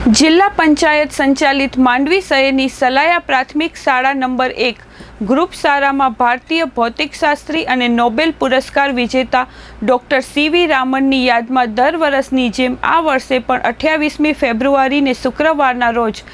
જિલ્લા પંચાયત સંચાલિત માંડવી શહેરની સલાયા પ્રાથમિક શાળા નંબર એક. ગ્રુપ શાળામાં ભારતીય ભૌતિકશાસ્ત્રી અને નોબેલ પુરસ્કાર વિજેતા ડૉક્ટર સીવી રામનની યાદમાં દર વર્ષની જેમ આ વર્ષે પણ અઠ્યાવીસમી ફેબ્રુઆરીને શુક્રવારના રોજ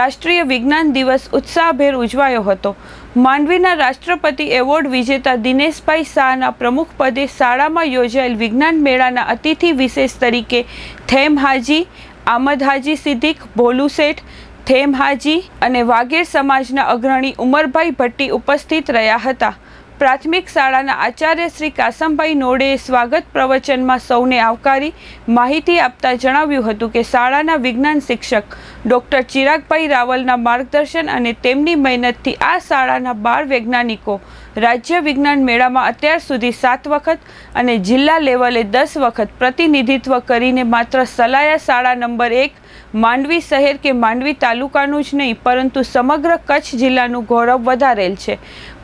રાષ્ટ્રીય વિજ્ઞાન દિવસ ઉત્સાહભેર ઉજવાયો હતો. માંડવીના રાષ્ટ્રપતિ એવોર્ડ વિજેતા દિનેશભાઈ શાહના પ્રમુખપદે શાળામાં યોજાયેલ વિજ્ઞાન મેળાના અતિથિ વિશેષ તરીકે થેમ હાજી આમદ હાજી સિદ્દીક, ભોલુ શેઠ, થેમ હાજી અને વાગેર સમાજના અગ્રણી ઉમરભાઈ ભટ્ટી ઉપસ્થિત રહ્યા હતા. પ્રાથમિક શાળાના આચાર્ય શ્રી કાસમભાઈ નોડેએ સ્વાગત પ્રવચનમાં સૌને આવકારી માહિતી આપતા જણાવ્યું હતું કે શાળાના વિજ્ઞાન શિક્ષક ડૉક્ટર ચિરાગભાઈ રાવલના માર્ગદર્શન અને તેમની મહેનતથી આ શાળાના બાર વૈજ્ઞાનિકો રાજ્ય વિજ્ઞાન મેળામાં અત્યાર સુધી સાત વખત અને જિલ્લા લેવલે દસ વખત પ્રતિનિધિત્વ કરીને માત્ર સલાયા શાળા નંબર એક માંડવી શહેર કે માંડવી તાલુકાનું જ નહીં, પરંતુ સમગ્ર કચ્છ જિલ્લાનું ગૌરવ વધારેલ છે.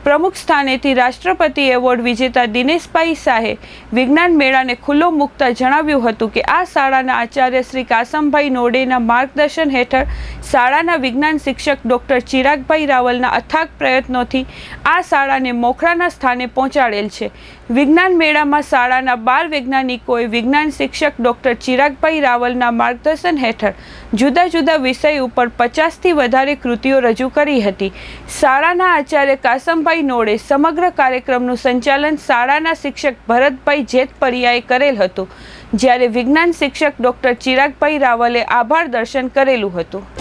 પ્રમુખ સ્થાનેથી રાષ્ટ્રપતિ એવોર્ડ વિજેતા દિનેશભાઈ શાહે વિજ્ઞાન મેળાને ખુલ્લો મૂકતા જણાવ્યું હતું કે આ શાળાના આચાર્ય શ્રી કાસમભાઈ નોડેના માર્ગદર્શન હેઠળ શાળાના વિજ્ઞાન શિક્ષક ડૉક્ટર ચિરાગભાઈ રાવલના અથાગ પ્રયત્નોથી આ શાળાને મોખરાના સ્થાને પહોંચાડેલ છે. વિજ્ઞાન મેળામાં શાળાના બાર વૈજ્ઞાનિકોએ વિજ્ઞાન શિક્ષક ડૉક્ટર ચિરાગભાઈ રાવલના માર્ગદર્શન હેઠળ જુદા જુદા વિષય ઉપર પચાસથી વધારે કૃતિઓ રજૂ કરી હતી. શાળાના આચાર્ય કાસમભાઈ નોડે સમગ્ર કાર્યક્રમનું સંચાલન શાળાના શિક્ષક ભરતભાઈ જેતપરિયાએ કરેલ હતું, જ્યારે વિજ્ઞાન શિક્ષક ડૉક્ટર ચિરાગભાઈ રાવલે આભાર દર્શન કરેલું હતું.